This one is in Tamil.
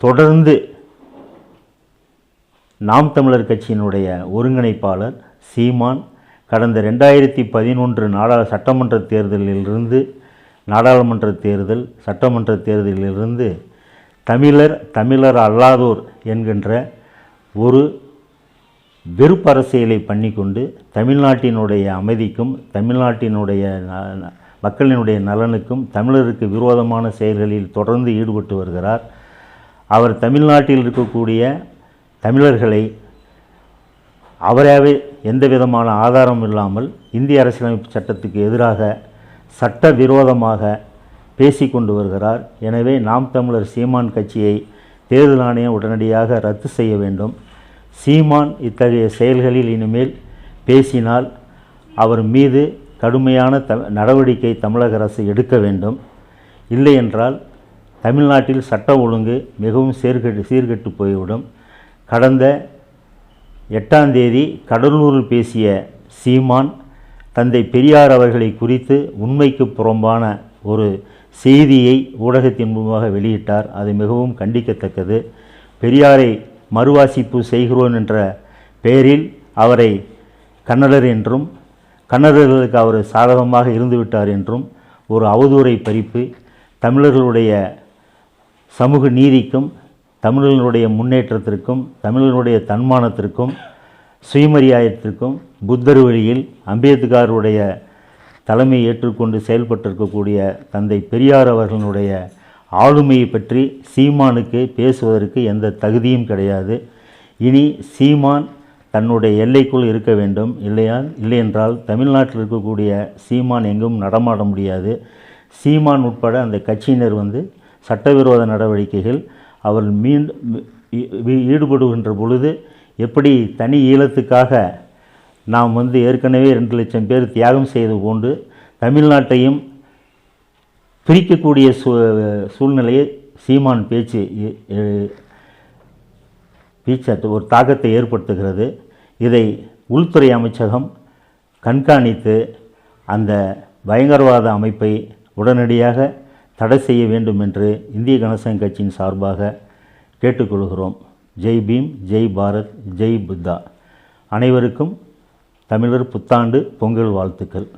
தொடர்ந்து நாம் தமிழர் கட்சியினுடைய ஒருங்கிணைப்பாளர் சீமான் கடந்த ரெண்டாயிரத்தி பதினொன்று நாடா சட்டமன்ற தேர்தலிலிருந்து நாடாளுமன்ற தேர்தல் சட்டமன்ற தேர்தலிலிருந்து தமிழர் தமிழர் அல்லாதோர் என்கின்ற ஒரு வெறுப்பரசியலை பண்ணிக்கொண்டு தமிழ்நாட்டினுடைய அமைதிக்கும் தமிழ்நாட்டினுடைய ந- மக்களினுடைய நலனுக்கும் தமிழருக்கு விரோதமான செயல்களில் தொடர்ந்து ஈடுபட்டு வருகிறார். அவர் தமிழ்நாட்டில் இருக்கக்கூடிய தமிழர்களை அவராகவே எந்த விதமான ஆதாரம் இல்லாமல் இந்திய அரசியலமைப்பு சட்டத்துக்கு எதிராக சட்ட விரோதமாக பேசி கொண்டு வருகிறார். எனவே நாம் தமிழர் சீமான் கட்சியை தேர்தல் ஆணையம் உடனடியாக ரத்து செய்ய வேண்டும். சீமான் இத்தகைய செயல்களில் இனிமேல் பேசினால் அவர் மீது கடுமையான த நடவடிக்கை தமிழக அரசு எடுக்க வேண்டும். இல்லை என்றால் தமிழ்நாட்டில் சட்ட ஒழுங்கு மிகவும் சீர்கெட்டு சீர்கெட்டு போய்விடும். கடந்த எட்டாம் தேதி கடலூரில் பேசிய சீமான் தந்தை பெரியார் அவர்களை குறித்து உண்மைக்கு புறம்பான ஒரு செய்தியை ஊடகத்தின் மூலமாக வெளியிட்டார். அது மிகவும் கண்டிக்கத்தக்கது. பெரியாரை மறுவாசிப்பு செய்கிறோம் என்ற பெயரில் அவரை கன்னடர் என்றும் கன்னடர்களுக்கு அவர் சாதகமாக இருந்துவிட்டார் என்றும் ஒரு அவதூறை பறிப்பு தமிழர்களுடைய சமூக நீதிக்கும் தமிழர்களுடைய முன்னேற்றத்திற்கும் தமிழர்களுடைய தன்மானத்திற்கும் சுயமரியாயத்திற்கும் புத்தர் வழியில் அம்பேத்கருடைய தலைமை ஏற்றுக்கொண்டு செயல்பட்டிருக்கக்கூடிய தந்தை பெரியார் அவர்களுடைய ஆளுமையை பற்றி சீமானுக்கு பேசுவதற்கு எந்த தகுதியும் கிடையாது. இனி சீமான் தன்னுடைய எல்லைக்குள் இருக்க வேண்டும். இல்லையா? இல்லையென்றால் தமிழ்நாட்டில் இருக்கக்கூடிய சீமான் எங்கும் நடமாட முடியாது. சீமான் உட்பட அந்த கட்சியினர் வந்து சட்டவிரோத நடவடிக்கைகள் அவர் மீண்டும் ஈடுபடுகின்ற பொழுது எப்படி தனி ஈழத்துக்காக நாம் வந்து ஏற்கனவே ரெண்டு லட்சம் பேர் தியாகம் செய்து கொண்டு தமிழ்நாட்டையும் பிரிக்கக்கூடிய சூ சூழ்நிலையை சீமான் பேச்சு பேச்சு ஒரு தாக்கத்தை ஏற்படுத்துகிறது. இதை உள்துறை அமைச்சகம் கண்காணித்து அந்த பயங்கரவாத அமைப்பை உடனடியாக தடை செய்ய வேண்டும் என்று இந்திய கணசங்க கட்சியின் சார்பாக கேட்டுக்கொள்கிறோம். ஜெய் பீம் ஜெய் பாரத் ஜெய் புத்தா. அனைவருக்கும் தமிழர் புத்தாண்டு பொங்கல் வாழ்த்துக்கள்.